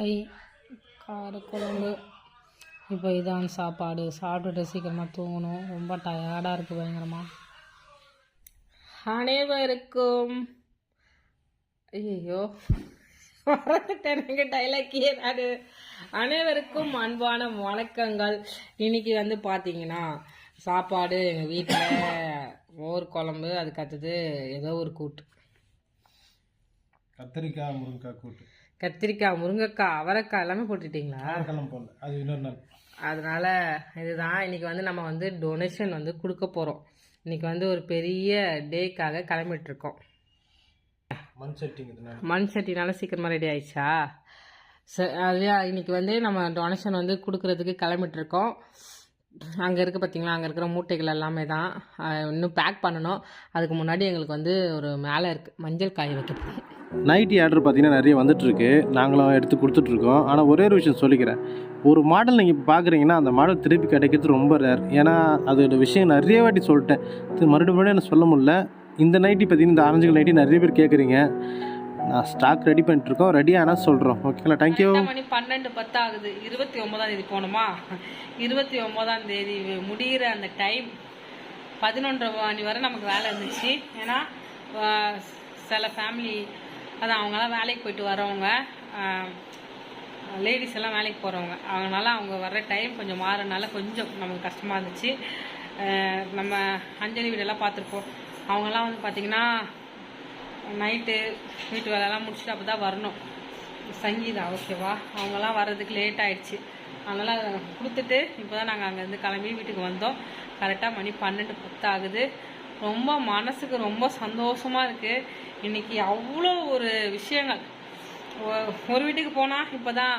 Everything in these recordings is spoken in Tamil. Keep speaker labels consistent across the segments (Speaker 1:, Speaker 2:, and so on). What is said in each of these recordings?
Speaker 1: தோசை காரக்குழம்பு இப்போ இதான் சாப்பாடு. சாப்பிட்டுட்டு சீக்கிரமாக தூங்கணும். ரொம்ப டயர்டாக இருக்குது பயங்கரமாக அனைவருக்கும் ஐயோ மறந்துட்டேனுங்க டைலாக்கியே நான். அனைவருக்கும் அன்பான வணக்கங்கள். இன்னைக்கு வந்து பார்த்தீங்கன்னா சாப்பாடு எங்கள் வீட்டில் மோர் குழம்பு அதுக்கு அடுத்தது ஏதோ ஒரு கூட்டு.
Speaker 2: கத்திரிக்காய் முருங்கைக்காய் கூட்டு.
Speaker 1: கத்திரிக்காய் முருங்கைக்காய் அவரைக்காய் எல்லாமே போட்டுட்டீங்களா?
Speaker 2: கிளம்ப போடல. அது இன்னொரு நாள்.
Speaker 1: அதனால இதுதான். இன்னைக்கு வந்து நம்ம வந்து டொனேஷன் வந்து கொடுக்க போகிறோம் இன்னைக்கு வந்து ஒரு பெரிய டேக்காக கிளம்பிட்டு இருக்கோம்
Speaker 2: மண் சட்டிங்கிறதுனால.
Speaker 1: மண் சட்டினால சீக்கிரமாக ரெடி ஆயிடுச்சா? ச அதுலையா இன்னைக்கு வந்து நம்ம டொனேஷன் வந்து கொடுக்கறதுக்கு கிளம்பிட்டு இருக்கோம் அங்கே இருக்க பார்த்தீங்களா அங்கே இருக்கிற மூட்டைகள் எல்லாமே தான். இன்னும் பேக் பண்ணணும். அதுக்கு முன்னாடி எங்களுக்கு வந்து ஒரு மேலே இருக்குது மஞ்சள் காய வைக்க
Speaker 2: நைட்டி ஆர்டர் பார்த்தீங்கன்னா நிறைய வந்துட்டுருக்கு. நாங்களும் எடுத்து கொடுத்துட்ருக்கோம் ஆனால் ஒரே ஒரு விஷயம் சொல்லிக்கிறேன். ஒரு மாடல் நீங்கள் இப்போ பார்க்குறீங்கன்னா அந்த மாடல் திருப்பி கிடைக்கிறது ரொம்ப ரேர் ஏன்னா அதோட விஷயம் நிறைய வாட்டி சொல்லிட்டேன். மறுபடியும் மறுபடியும் எனக்கு சொல்ல முடியல. இந்த நைட்டி பார்த்தீங்கன்னா இந்த ஆரஞ்சு நைட்டி நிறைய பேர் கேட்குறீங்க நான் ஸ்டாக் ரெடி பண்ணிட்டுருக்கோம். ரெடி ஆனால் சொல்கிறோம் ஓகேங்களா தேங்க்யூ
Speaker 1: மணி பன்னெண்டு பத்து ஆகுது இருபத்தி ஒன்பதாம் தேதி போகணுமா? இருபத்தி ஒன்பதாம் தேதி முடிகிற அந்த டைம் பதினொன்றரை மணி வரை நமக்கு வேலை இருந்துச்சு. ஏன்னா சில ஃபேமிலி அதான் அவங்களாம் வேலைக்கு போயிட்டு வரவங்க லேடிஸ் எல்லாம் வேலைக்கு போகிறவங்க அவங்களால அவங்க வர்ற டைம் கொஞ்சம் மாறனால கொஞ்சம் நமக்கு கஷ்டமாக இருந்துச்சு. நம்ம அஞ்சலி வீடெல்லாம் பார்த்துருப்போம். அவங்கெல்லாம் வந்து பார்த்திங்கன்னா நைட்டு வீட்டு வேலையெல்லாம் முடிச்சுட்டு அப்போ தான் வரணும். சங்கீதா ஓகேவா? அவங்கெல்லாம் வர்றதுக்கு லேட் ஆகிடுச்சு அதனால் கொடுத்துட்டு இப்போ தான் நாங்கள் அங்கேருந்து கிளம்பி வீட்டுக்கு வந்தோம். கரெக்டாக மணி பன்னெண்டு பத்து ஆகுது. ரொம்ப மனசுக்கு ரொம்ப சந்தோஷமாக இருக்குது இன்றைக்கி அவ்வளோ ஒரு விஷயங்கள். ஒரு வீட்டுக்கு போனால் இப்போ தான்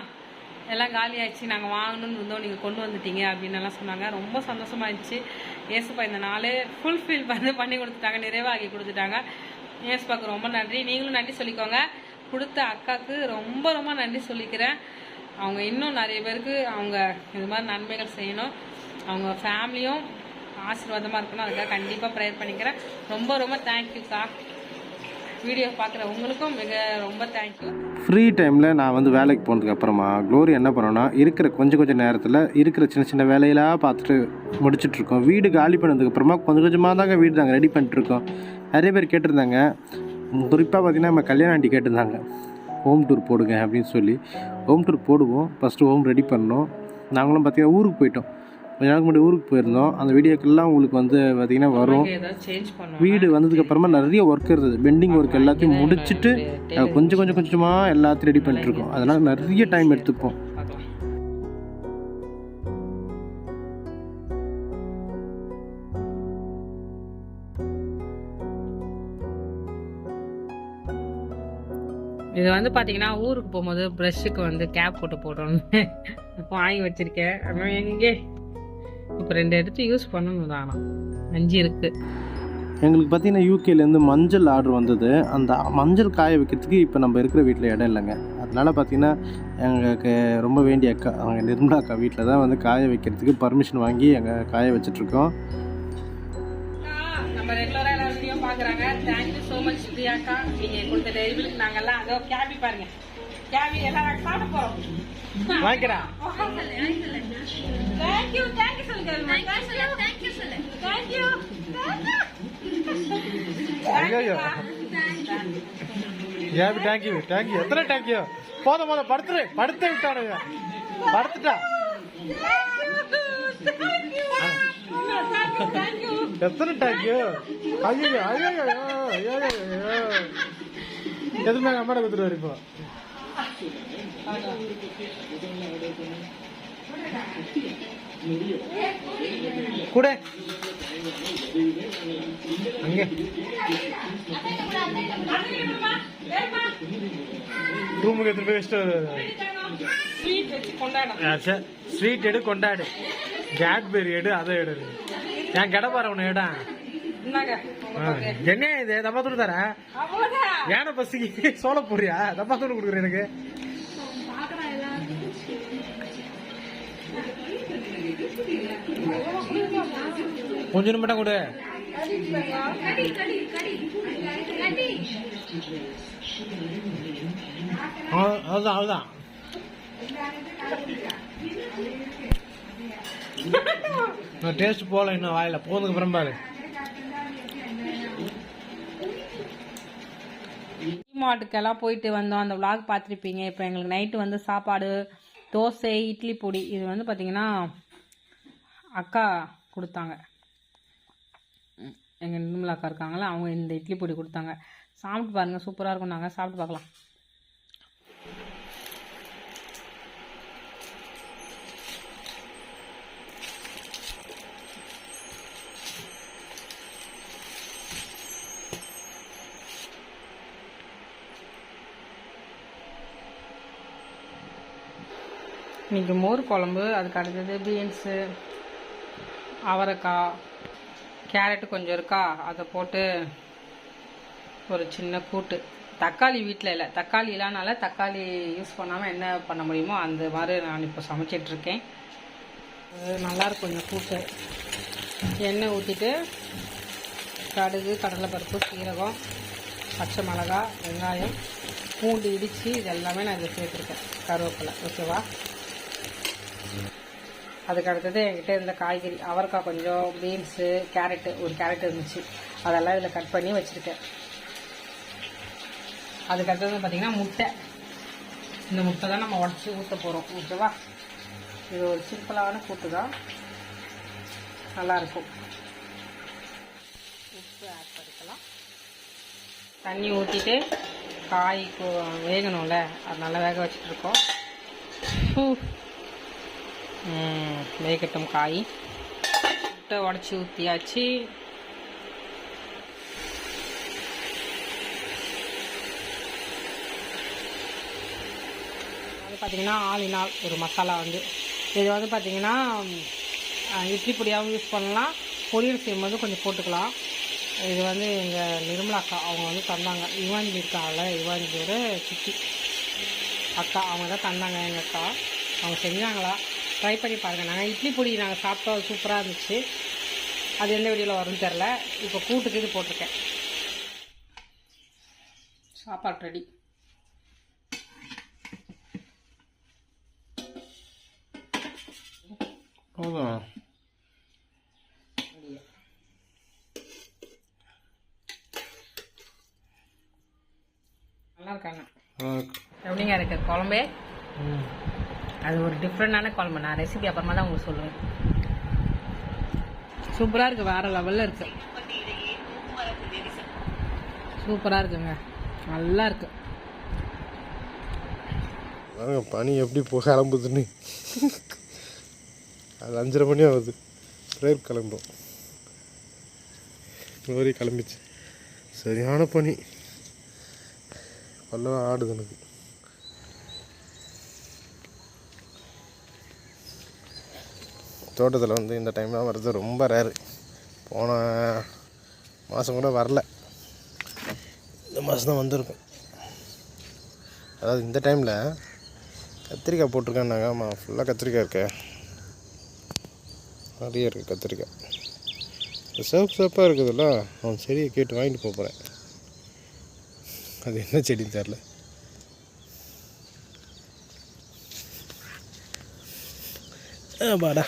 Speaker 1: எல்லாம் காலி நாங்கள் வாங்கணும்னு இருந்தோம் நீங்கள் கொண்டு வந்துட்டீங்க அப்படின்னு எல்லாம் சொன்னாங்க. ரொம்ப சந்தோஷமா இருந்துச்சு. ஏசுப்பா இந்த நாளே ஃபுல்ஃபில் பண்ணி பண்ணி கொடுத்துட்டாங்க நிறைவாகி கொடுத்துட்டாங்க. ஏசுப்பாக்கு ரொம்ப நன்றி. நீங்களும் நன்றி சொல்லிக்கோங்க. கொடுத்த அக்காவுக்கு ரொம்ப ரொம்ப நன்றி சொல்லிக்கிறேன். அவங்க இன்னும் நிறைய பேருக்கு அவங்க இது மாதிரி நன்மைகள் செய்யணும். அவங்க ஃபேமிலியும் ஆசீர்வாதமாக இருக்கணும். அதுக்காக கண்டிப்பாக ப்ரேயர் பண்ணிக்கிறேன். ரொம்ப ரொம்ப தேங்க்யூக்கா வீடியோ பார்க்குற உங்களுக்கும் மிக ரொம்ப தேங்க்யூ
Speaker 2: ஃப்ரீ டைமில் நான் வந்து வேலைக்கு போனதுக்கு அப்புறமா க்ளோரி என்ன பண்ணோன்னா இருக்கிற கொஞ்சம் கொஞ்சம் நேரத்தில் இருக்கிற சின்ன சின்ன வேலையெல்லாம் பார்த்துட்டு முடிச்சிட்ருக்கோம் வீடு காலி பண்ணதுக்கப்புறமா கொஞ்சம் கொஞ்சமாக தாங்க வீடு நாங்கள் ரெடி பண்ணிட்டுருக்கோம் நிறைய பேர் கேட்டிருந்தாங்க. குறிப்பாக பார்த்தீங்கன்னா நம்ம கல்யாணம் ஆண்டி கேட்டிருந்தாங்க. ஹோம் டூர் போடுங்க அப்படின்னு சொல்லி. ஹோம் டூர் போடுவோம். ஃபஸ்ட்டு ஹோம் ரெடி பண்ணோம். நாங்களும் பார்த்தீங்கன்னா ஊருக்கு போயிட்டோம். கொஞ்ச நாளுக்கு முன்னாடி ஊருக்கு போயிருந்தோம். அந்த வீடியோக்கெல்லாம் உங்களுக்கு வந்து பார்த்தீங்கன்னா வரும். வீடு வந்ததுக்கு அப்புறமா நிறைய ஒர்க் இருந்தது. பெண்டிங் ஒர்க் எல்லாத்தையும் முடிச்சுட்டு கொஞ்சம் கொஞ்சம் கொஞ்சமாக எல்லாத்தையும் ரெடி பண்ணிட்டு இருக்கோம். அதனால நிறைய டைம் எடுத்துப்போம்.
Speaker 1: இது வந்து பார்த்தீங்கன்னா ஊருக்கு போகும்போது ப்ரஷ்ஷுக்கு வந்து கேப் போட்டு போட்டோன்னு வாங்கி வச்சிருக்கேன். ஆனால் எங்கே இப்போ ரெண்டு எடுத்து யூஸ் பண்ணணும் தானா அஞ்சு இருக்கு.
Speaker 2: எங்களுக்கு பார்த்தீங்கன்னா யூகேலேருந்து மஞ்சள் ஆர்டர் வந்தது. அந்த மஞ்சள் காய வைக்கிறதுக்கு இப்போ நம்ம இருக்கிற வீட்டில் இடம் இல்லைங்க. அதனால பார்த்தீங்கன்னா எங்களுக்கு ரொம்ப வேண்டிய அக்கா அவங்க நிர்மலா அக்கா வீட்டில் தான் வந்து காய வைக்கிறதுக்கு பர்மிஷன் வாங்கி எங்கள் காய வச்சிட்ருக்கோம்.
Speaker 1: நம்ம எல்லா video thank you so much பிரியாக்கா. நீங்க கொடுத்த டெலிவரிக்கு நாங்கெல்லாம் அதோ கேபி எல்லாம் நாங்க சாப்பிட போறோம்.
Speaker 2: வாங்கிக்கிறா.
Speaker 1: தேங்க்யூ தேங்க்யூ சொல்லுங்க தேங்க்யூ சொல்லு தேங்க்யூ
Speaker 2: ஐயோ ஏபி தேங்க்யூ தேங்க்யூ எத்தனை தேங்க்யூ போதும் போதும். படுத்துரு. படுத்து விட்டானுங்க படுத்துட்டா. எத்தனை தேங்க்யூ ஐயோ ஐயோ ஐயோ ஐயோ எதுவுமே அம்மாட்ட கொடுத்துட்டு இப்போ. கூட. அங்கே. ரூமுக்கு எடுத்துட்டு போய் வச்சுட்டு
Speaker 1: ஸ்வீட்
Speaker 2: எடு கொண்டாடு. கேட்பெரி எடு அதை எடு. என் கடை பாரு உன்னை எடா.
Speaker 1: என்னங்க? உங்க பக்கம்.
Speaker 2: என்ன இது? தப்பா தர. யானை பசிக்கு? சோள போறியா தப்பா தூள் கொடுக்குற எனக்கு. கொஞ்ச நிமிடம் கொடு. ஆ, அதுதான் அதுதான் நான் டேஸ்ட் போகல இன்னும் வாயில. போனதுக்கு அப்புறம் பாரு
Speaker 1: மார்ட்டுக்கெல்லாம் போயிட்டு வந்தோம். அந்த vlog பார்த்துருப்பீங்க. இப்போ எங்களுக்கு நைட்டு வந்து சாப்பாடு தோசை இட்லி பொடி இது வந்து பார்த்திங்கன்னா அக்கா கொடுத்தாங்க. எங்கள் நிர்மலா அக்கா இருக்காங்களா அவங்க இந்த இட்லி பொடி கொடுத்தாங்க. சாப்பிட்டு பாருங்கள் சூப்பராக இருக்கும் நாங்கள் சாப்பிட்டு பார்க்கலாம். இன்றைக்கி மோர் குழம்பு அதுக்கு அடுத்தது பீன்ஸு அவரைக்காய் கேரட்டு கொஞ்சம் இருக்கா அதை போட்டு ஒரு சின்ன கூட்டு. தக்காளி வீட்டில் இல்லை தக்காளி இல்லைனால தக்காளி யூஸ் பண்ணாமல் என்ன பண்ண முடியுமோ அந்த மாதிரி நான் இப்போ சமைச்சிட்ருக்கேன் நல்லாயிருக்கும் இந்த கூட்டு. எண்ணெய் ஊற்றிட்டு கடுகு கடலைப்பருப்பு சீரகம் பச்சை மிளகா வெங்காயம் பூண்டு இடித்து இது எல்லாமே நான் இதில் சேர்த்துருக்கேன். கருவேப்பிலை ஓகேவா? அதுக்கு அடுத்தது என்கிட்ட இருந்த காய்கறி அவரைக்காய் கொஞ்சம் பீன்ஸு கேரட்டு ஒரு கேரட் இருந்துச்சு. அதெல்லாம் இதில் கட் பண்ணி வச்சுருக்கேன். அதுக்கு அடுத்தது பார்த்தீங்கன்னா முட்டை. இந்த முட்டை தான் நம்ம உடச்சி ஊற்ற போகிறோம் ஓகேவா? இது ஒரு சிம்பிளான கூட்டு தான். நல்லாயிருக்கும் உப்பு ஆட் பண்ணிக்கலாம். தண்ணி ஊற்றிட்டு காய் வேகணும்ல. வேகணும்ல அதனால வேக வச்சுட்ருக்கோம் வேகட்டும் காய். முட்டை உடச்சி ஊற்றியாச்சு வந்து பார்த்திங்கன்னா ஆளினால் ஒரு மசாலா வந்து. இது வந்து பார்த்திங்கன்னா இட்லி பொடியாகவும் யூஸ் பண்ணலாம். பொரியல் செய்யும்போது கொஞ்சம் போட்டுக்கலாம். இது வந்து எங்கள் நிர்மலா அக்கா அவங்க வந்து தந்தாங்க. யுவாஞ்சி இருக்காங்கல்ல யுவாஞ்சியோட சித்தி. அக்கா அவங்க தான் தந்தாங்க எங்கள் அக்கா. அவங்க செஞ்சாங்களா? ட்ரை பண்ணி பாருங்கள் நாங்கள் இட்லி பொடி நாங்கள் சாப்பிட்டோம் சூப்பராக இருந்துச்சு. அது எந்த வீடியோவில் வரும்னு தெரில இப்போ கூட்டுக்கு இது போட்டிருக்கேன். சாப்பாடு ரெடி நல்லா இருக்காங்க. எப்படிங்க இருக்கு. குழம்பே. அது ஒரு டிஃப்ரெண்டான குழம்பு நான் ரெசிபி அப்புறமா தான் உங்களுக்கு சொல்லுவேன். சூப்பராக இருக்குது வேறு லெவலில் இருக்கு. சூப்பராக இருக்குங்க. நல்லா இருக்கு.
Speaker 2: பனி எப்படி போ கிளம்புதுன்னு. அது அஞ்சரை மணி ஆகுது. ப்ரேயர் கிளம்பும் லோரி கிளம்பிச்சு. சரியான பனி. பல்லவா ஆடுது எனக்கு. தோட்டத்தில் வந்து இந்த டைம்லாம் வர்றது ரொம்ப ரேரு போன மாதம் கூட வரல. இந்த மாதம் தான் வந்திருக்கும். அதாவது இந்த டைமில் கத்திரிக்காய் போட்டிருக்கேன்னாங்க. ஆமாம் ஃபுல்லாக கத்திரிக்காய் இருக்க. நிறைய இருக்குது கத்திரிக்காய். சோப் சிவப்பு சிவப்பாக இருக்குதுல்ல அவன் செடியை கேட்டு வாங்கிட்டு போகிறேன் அது என்ன செடின்னு தெரில பாடா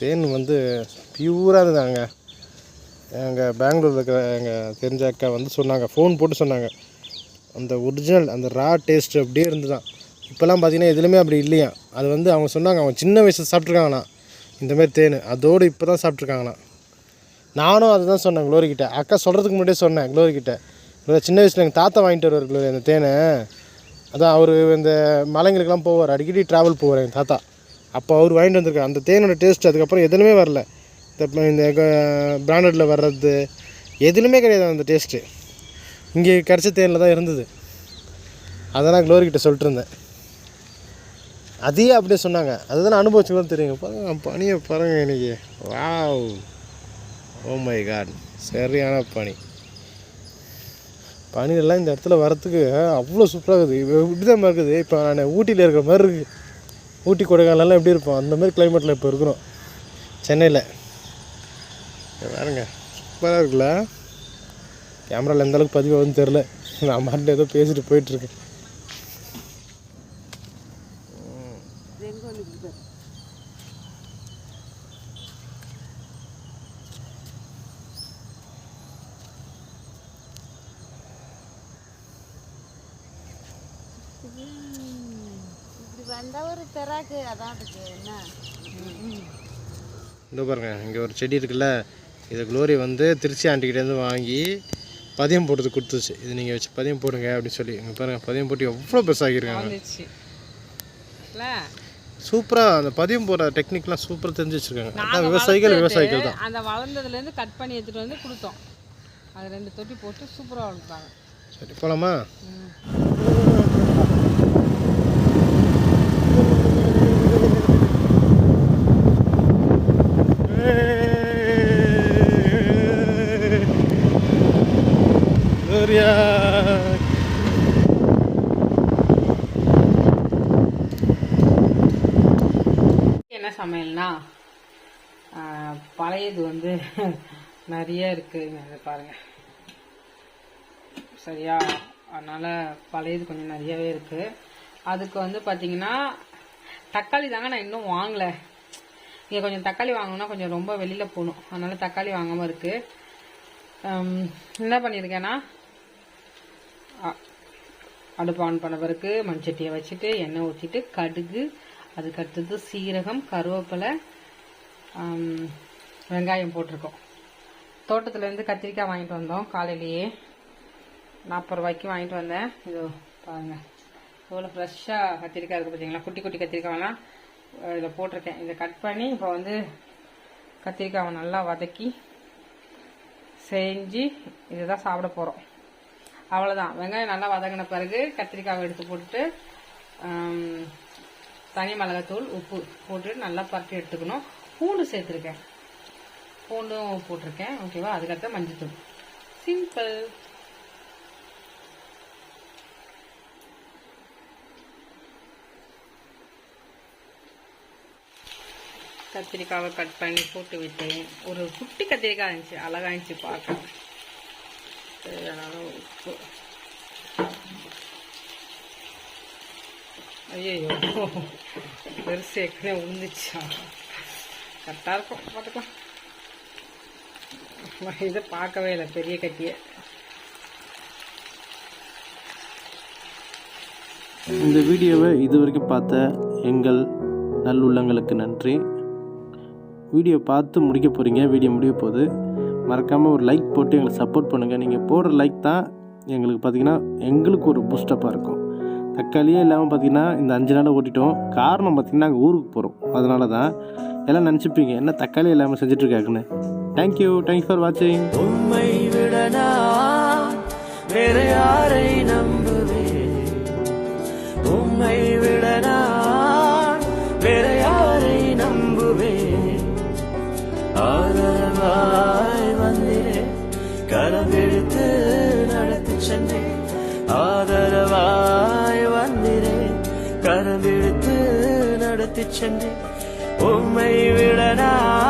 Speaker 2: தேன் வந்து பியூராக இருந்தாங்க எங்கள் பெங்களூரில் இருக்கிற எங்கள் தெரிஞ்ச அக்கா வந்து சொன்னாங்க. ஃபோன் போட்டு சொன்னாங்க. அந்த ஒரிஜினல் அந்த ரா டேஸ்ட் அப்படியே இருந்துதான். இப்போல்லாம் பார்த்தீங்கன்னா எதுலையுமே அப்படி இல்லையா? அது வந்து அவங்க சொன்னாங்க. அவங்க சின்ன வயசில் சாப்பிட்ருக்காங்கண்ணா இந்தமாரி தேன். அதோடு இப்போ தான் சாப்பிட்ருக்காங்கண்ணா நானும் அதுதான் சொன்னேன் க்ளோரிக்கிட்ட அக்கா சொல்கிறதுக்கு முன்னாடியே சொன்னேன் க்ளோரிக்கிட்ட க்ளோரி, சின்ன வயசில் எங்கள் தாத்தா வாங்கிட்டு வருவார் க்ளோரி அந்த தேனை. அதான் அவர் இந்த மலைங்களுக்கெல்லாம் போவார். அடிக்கடி ட்ராவல் போவார் எங்கள் தாத்தா. அப்போ அவர் வாங்கிட்டு வந்திருக்காரு. அந்த தேனோட டேஸ்ட் அதுக்கப்புறம் எதுலையுமே வரல. இந்த இந்த பிராண்டடில் வர்றது எதுலுமே கிடையாது அந்த டேஸ்ட்டு இங்கே கிடச்ச தேனில் தான் இருந்தது. அதெல்லாம் க்ளோரி கிட்ட சொல்லிட்டு இருந்தேன் அதையே அப்படியே சொன்னாங்க. அதுதான் நான் அனுபவிச்சுதான் தெரியுங்க. பாருங்க பனியை பாருங்க இன்றைக்கி வாவ் ஓ மை காட் சரியான பனி. பனியெல்லாம் இந்த இடத்துல வரத்துக்கு அவ்வளோ சூப்பராக இருக்குது. இப்படி தான் இருக்குது. இப்போ நான் ஊட்டியில் இருக்கிற மாதிரி இருக்குது ஊட்டி கொடைக்கானல்லாம் எப்படி இருப்போம் அந்தமாதிரி கிளைமேட்டில் இப்போ இருக்கிறோம். சென்னையில். பாருங்க. சூப்பராக இருக்குல்ல? கேமராவில் எந்த அளவுக்கு பதிவாகுதுன்னு தெரில நான் மாட்டில் ஏதோ பேசிட்டு போயிட்டுருக்கேன்
Speaker 3: Yeah. வந்தால் ஒரு தெராக்கு அதான் அதுக்கு என்ன?
Speaker 2: இந்த பாருங்க இங்கே ஒரு செடி இருக்குல்ல இதை க்ளோரி வந்து திருச்சி ஆண்டிக்கிட்டேருந்து வாங்கி பதியம் போட்டது கொடுத்துச்சு. இது நீங்கள் வச்சு பதியம் போடுங்க அப்படின்னு சொல்லி இங்கே பாருங்கள் பதியம் போட்டு எவ்வளோ பெருசாகிருக்காங்க சூப்பராக அந்த பதியம் போடுற டெக்னிக்லாம் சூப்பராக தெரிஞ்சு வச்சுருக்காங்க. அதான் விவசாயிகள் விவசாயிகள் தான்.
Speaker 1: அந்த வளர்ந்ததுல இருந்து கட் பண்ணி எடுத்துட்டு வந்து கொடுத்தோம். அது ரெண்டு தொட்டி போட்டு சூப்பரா வளர்த்தாங்க.
Speaker 2: சரி போகலாமா
Speaker 1: என்ன சமையல்னா பழையது வந்து நிறைய இருக்குது பாருங்க. சரியா? அதனால பழையது கொஞ்சம் நிறையவே இருக்கு. அதுக்கு வந்து பார்த்தீங்கன்னா தக்காளி தாங்க நான் இன்னும் வாங்கலை. இங்கே கொஞ்சம் தக்காளி வாங்கணும்னா கொஞ்சம் ரொம்ப வெளியில் போகணும். அதனால தக்காளி வாங்காமல் இருக்குது என்ன பண்ணியிருக்கேன்னா அடுப்பு ஆன் பண்ண பிறகு மண்சட்டியை வச்சுட்டு எண்ணெய் ஊற்றிட்டு கடுகு அதுக்கடுத்தது சீரகம் கருவேப்பிலை வெங்காயம் போட்டிருக்கோம். தோட்டத்துலேருந்து கத்திரிக்காய் வாங்கிட்டு வந்தோம் காலையிலேயே. நாற்பது ரூபாய்க்கு வாங்கிட்டு வந்தேன். இது பாருங்க. இவ்வளோ ஃப்ரெஷ்ஷாக கத்திரிக்காய் இருக்குது பார்த்தீங்களா குட்டி குட்டி கத்திரிக்காய்லாம் இதில் போட்டிருக்கேன். இதை கட் பண்ணி இப்போ வந்து கத்திரிக்காவை நல்லா வதக்கி செஞ்சு இதை தான் சாப்பிட போகிறோம் அவ்வளோதான் வெங்காயம் நல்லா வதங்கின பிறகு கத்திரிக்காவை எடுத்து போட்டுட்டு தனி மிளகாத்தூள் உப்பு போட்டு நல்லா பரட்டி எடுத்துக்கணும். பூண்டு சேர்த்துருக்கேன். பூண்டும் போட்டிருக்கேன். ஓகேவா? அதுக்கடுத்த மஞ்சத்தூள். சிம்பிள் கத்திரிக்காவை கட் பண்ணி போட்டு விட்டேன் ஒரு குட்டி கத்திரிக்காய் இருந்துச்சு. அழகாக இருந்துச்சு பார்க்க. தேவையான அளவு உப்பு ஐயோ பெருசு ஏற்கனவே உழுந்துச்சா கரெக்டாக இருக்கும் பார்த்துக்கலாம் இதை பார்க்கவே இல்லை பெரிய கட்டியை
Speaker 2: இந்த வீடியோவை இது வரைக்கும் பார்த்த எங்கள் நல்லுள்ளங்களுக்கு நன்றி. வீடியோ பார்த்து முடிக்க போகிறீங்க வீடியோ முடிய போகுது. மறக்காமல் ஒரு லைக் போட்டு எங்களுக்கு சப்போர்ட் பண்ணுங்கள் நீங்கள் போடுற லைக் தான் எங்களுக்கு பார்த்தீங்கன்னா எங்களுக்கு ஒரு பூஸ்டப்பாக இருக்கும். தக்காளியே இல்லாமல் பார்த்தீங்கன்னா இந்த அஞ்சு நாளை ஓட்டிட்டோம். காரணம் பார்த்திங்கன்னா நாங்கள் ஊருக்கு போகிறோம் அதனால தான் எல்லாம் நினச்சிப்பீங்க. என்ன தக்காளி இல்லாமல் செஞ்சிட்ருக்காங்கன்னு. தேங்க்யூ தேங்க்ஸ் ஃபார் வாட்சிங்
Speaker 4: உண்மை விட வேறு யாரை நம்புவேன் சென்று உம்மை விட நான்